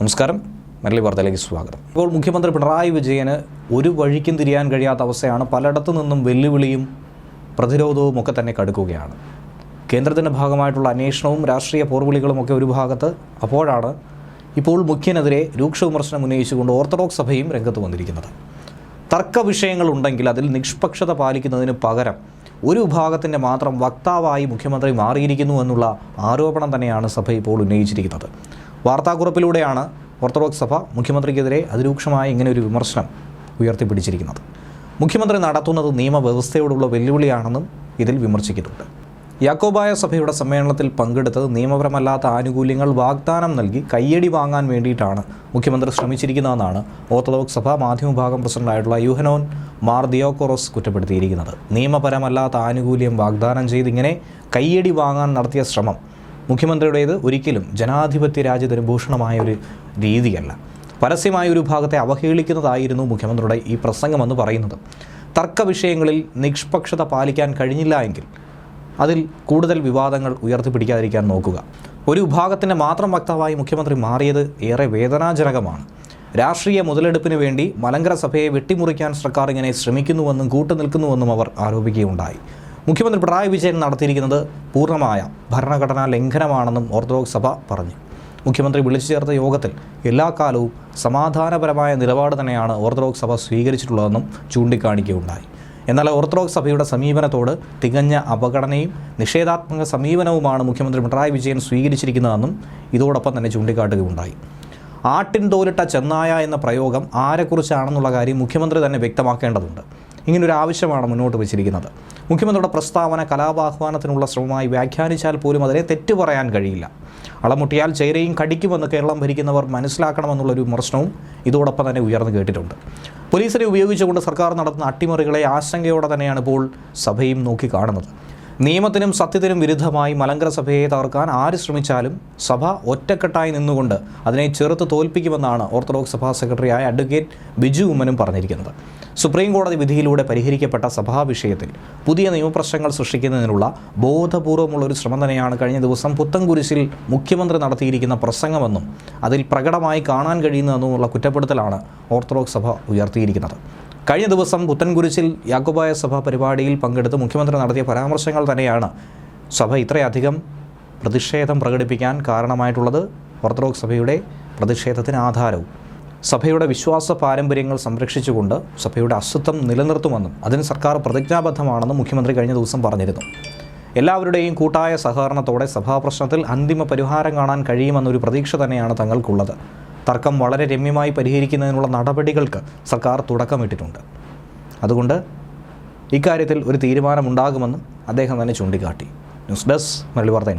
നമസ്കാരം. മരളി വാർത്തയിലേക്ക് സ്വാഗതം. ഇപ്പോൾ മുഖ്യമന്ത്രി പിണറായി വിജയന് ഒരു വഴിക്കും തിരിയാൻ കഴിയാത്ത അവസ്ഥയാണ് പലയിടത്തു നിന്നും വെല്ലുവിളിയും പ്രതിരോധവും ഒക്കെ തന്നെ കടുക്കുകയാണ്. കേന്ദ്രത്തിന്റെ ഭാഗമായിട്ടുള്ള അന്വേഷണവും രാഷ്ട്രീയ പോർവിളികളും ഒക്കെ ഒരു ഭാഗത്ത്. അപ്പോഴാണ് ഇപ്പോൾ മുഖ്യനെതിരെ രൂക്ഷ വിമർശനം ഉന്നയിച്ചുകൊണ്ട് ഓർത്തഡോക്സ് സഭയും രംഗത്ത് വന്നിരിക്കുന്നത്. തർക്ക വിഷയങ്ങളുണ്ടെങ്കിൽ അതിൽ നിഷ്പക്ഷത പാലിക്കുന്നതിന് പകരം ഒരു വിഭാഗത്തിന്റെ മാത്രം വക്താവായി മുഖ്യമന്ത്രി മാറിയിരിക്കുന്നു എന്നുള്ള ആരോപണം തന്നെയാണ് സഭ ഇപ്പോൾ ഉന്നയിച്ചിരിക്കുന്നത്. വാർത്താക്കുറിപ്പിലൂടെയാണ് ഓർത്തഡോക്സ് സഭ മുഖ്യമന്ത്രിക്കെതിരെ അതിരൂക്ഷമായ ഇങ്ങനെ ഒരു വിമർശനം ഉയർത്തിപ്പിടിച്ചിരിക്കുന്നത്. മുഖ്യമന്ത്രി നടത്തുന്നത് നിയമവ്യവസ്ഥയോടുള്ള വെല്ലുവിളിയാണെന്നും ഇതിൽ വിമർശിക്കുന്നുണ്ട്. യാക്കോബായ സഭയുടെ സമ്മേളനത്തിൽ പങ്കെടുത്തത് നിയമപരമല്ലാത്ത ആനുകൂല്യങ്ങൾ വാഗ്ദാനം നൽകി കയ്യടി വാങ്ങാൻ വേണ്ടിയിട്ടാണ് മുഖ്യമന്ത്രി ശ്രമിച്ചിരിക്കുന്നതെന്നാണ് ഓർത്തഡോക്സ് സഭ മാധ്യമവിഭാഗം പ്രസിഡന്റായിട്ടുള്ള യുഹനോൻ മാർ ദിയോക്കോറോസ് കുറ്റപ്പെടുത്തിയിരിക്കുന്നത്. നിയമപരമല്ലാത്ത ആനുകൂല്യം വാഗ്ദാനം ചെയ്ത് ഇങ്ങനെ കയ്യടി വാങ്ങാൻ നടത്തിയ ശ്രമം മുഖ്യമന്ത്രിയുടേത് ഒരിക്കലും ജനാധിപത്യ രാജ്യത്തിന് ഭൂഷണമായ ഒരു രീതിയല്ല. പരസ്യമായ ഒരു ഭാഗത്തെ അവഹേളിക്കുന്നതായിരുന്നു മുഖ്യമന്ത്രിയുടെ ഈ പ്രസംഗമെന്ന് പറയുന്നത്. തർക്ക വിഷയങ്ങളിൽ നിഷ്പക്ഷത പാലിക്കാൻ കഴിഞ്ഞില്ല എങ്കിൽ അതിൽ കൂടുതൽ വിവാദങ്ങൾ ഉയർത്തിപ്പിടിക്കാതിരിക്കാൻ നോക്കുക. ഒരു വിഭാഗത്തിന്റെ മാത്രം വക്താവായി മുഖ്യമന്ത്രി മാറിയത് ഏറെ വേദനാജനകമാണ്. രാഷ്ട്രീയ മുതലെടുപ്പിന് വേണ്ടി മലങ്കര സഭയെ വെട്ടിമുറിക്കാൻ സർക്കാർ ഇങ്ങനെ ശ്രമിക്കുന്നുവെന്നും കൂട്ടുനിൽക്കുന്നുവെന്നും അവർ ആരോപിക്കുകയുണ്ടായി. മുഖ്യമന്ത്രി പിണറായി വിജയൻ നടത്തിയിരിക്കുന്നത് പൂർണമായ ഭരണഘടനാ ലംഘനമാണെന്നും ഓർത്തഡോക്സ് സഭ പറഞ്ഞു. മുഖ്യമന്ത്രി വിളിച്ചു ചേർത്ത യോഗത്തിൽ എല്ലാ കാലവും സമാധാനപരമായ നിലപാട് തന്നെയാണ് ഓർത്തഡോക്സ് സഭ സ്വീകരിച്ചിട്ടുള്ളതെന്നും ചൂണ്ടിക്കാണിക്കുകയുണ്ടായി. എന്നാൽ ഓർത്തഡോക്സ് സഭയുടെ സമീപനത്തോട് തികഞ്ഞ അപകടനയും നിഷേധാത്മക സമീപനവുമാണ് മുഖ്യമന്ത്രി പിണറായി വിജയൻ സ്വീകരിച്ചിരിക്കുന്നതെന്നും ഇതോടൊപ്പം തന്നെ ചൂണ്ടിക്കാട്ടുകയുണ്ടായി. ആട്ടിൻ തോലിട്ട ചെന്നായ എന്ന പ്രയോഗം ആരെക്കുറിച്ചാണെന്നുള്ള കാര്യം മുഖ്യമന്ത്രി തന്നെ വ്യക്തമാക്കേണ്ടതുണ്ട്. ഇങ്ങനൊരു ആവശ്യമാണ് മുന്നോട്ട് വച്ചിരിക്കുന്നത്. മുഖ്യമന്ത്രിയുടെ പ്രസ്താവന കലാപാഹ്വാനത്തിനുള്ള ശ്രമമായി വ്യാഖ്യാനിച്ചാൽ പോലും അതിനെ തെറ്റു പറയാൻ കഴിയില്ല. അളമുട്ടിയാൽ ചേരയും കടിക്കുമെന്ന് കേരളം ഭരിക്കുന്നവർ മനസ്സിലാക്കണമെന്നുള്ളൊരു വിമർശനവും ഇതോടൊപ്പം തന്നെ ഉയർന്നു കേട്ടിട്ടുണ്ട്. പോലീസിനെ ഉപയോഗിച്ചുകൊണ്ട് സർക്കാർ നടത്തുന്ന അട്ടിമറികളെ ആശങ്കയോടെ തന്നെയാണ് ഇപ്പോൾ സഭയും നോക്കിക്കാണുന്നത് നിയമത്തിനും സത്യത്തിനും വിരുദ്ധമായി മലങ്കര സഭയെ തകർക്കാൻ ആര് ശ്രമിച്ചാലും സഭ ഒറ്റക്കെട്ടായി നിന്നുകൊണ്ട് അതിനെ ചെറുത്ത് തോൽപ്പിക്കുമെന്നാണ് ഓർത്തഡോക്സ് സഭാ സെക്രട്ടറിയായ അഡ്വക്കേറ്റ് ബിജു ഉമ്മനും പറഞ്ഞിരിക്കുന്നത്. സുപ്രീം കോടതി വിധിയിലൂടെ പരിഹരിക്കപ്പെട്ട സഭാ വിഷയത്തിൽ പുതിയ നിയമപ്രശ്നങ്ങൾ സൃഷ്ടിക്കുന്നതിനുള്ള ബോധപൂർവമുള്ള ഒരു ശ്രമം തന്നെയാണ് കഴിഞ്ഞ ദിവസം പുത്തൻകുരിശിൽ മുഖ്യമന്ത്രി നടത്തിയിരിക്കുന്ന പ്രസംഗമെന്നും അതിൽ പ്രകടമായി കാണാൻ കഴിയുന്നതെന്നുമുള്ള കുറ്റപ്പെടുത്തലാണ് ഓർത്തഡോക്സ് സഭ ഉയർത്തിയിരിക്കുന്നത്. കഴിഞ്ഞ ദിവസം പുത്തൻകുരിശിൽ യാക്കോബായ സഭ പരിപാടിയിൽ പങ്കെടുത്ത് മുഖ്യമന്ത്രി നടത്തിയ പരാമർശങ്ങൾ തന്നെയാണ് സഭ ഇത്രയധികം പ്രതിഷേധം പ്രകടിപ്പിക്കാൻ കാരണമായിട്ടുള്ളത് ഓർത്തഡോക്സ് സഭയുടെ പ്രതിഷേധത്തിന് ആധാരവും. സഭയുടെ വിശ്വാസ പാരമ്പര്യങ്ങൾ സംരക്ഷിച്ചുകൊണ്ട് സഭയുടെ അസ്തിത്വം നിലനിർത്തുമെന്നും അതിന് സർക്കാർ പ്രതിജ്ഞാബദ്ധമാണെന്നും മുഖ്യമന്ത്രി കഴിഞ്ഞ ദിവസം പറഞ്ഞിരുന്നു. എല്ലാവരുടെയും കൂട്ടായ സഹകരണത്തോടെ സഭാപ്രശ്നത്തിൽ അന്തിമ പരിഹാരം കാണാൻ കഴിയുമെന്നൊരു പ്രതീക്ഷ തന്നെയാണ് തങ്ങൾക്കുള്ളത്. തർക്കം വളരെ രമ്യമായി പരിഹരിക്കുന്നതിനുള്ള നടപടികൾക്ക് സർക്കാർ തുടക്കമിട്ടിട്ടുണ്ട്. അതുകൊണ്ട് ഇക്കാര്യത്തിൽ ഒരു തീരുമാനമുണ്ടാകുമെന്നും അദ്ദേഹം തന്നെ ചൂണ്ടിക്കാട്ടി. ന്യൂസ് ഡെസ്ക് മരളി വാർത്ത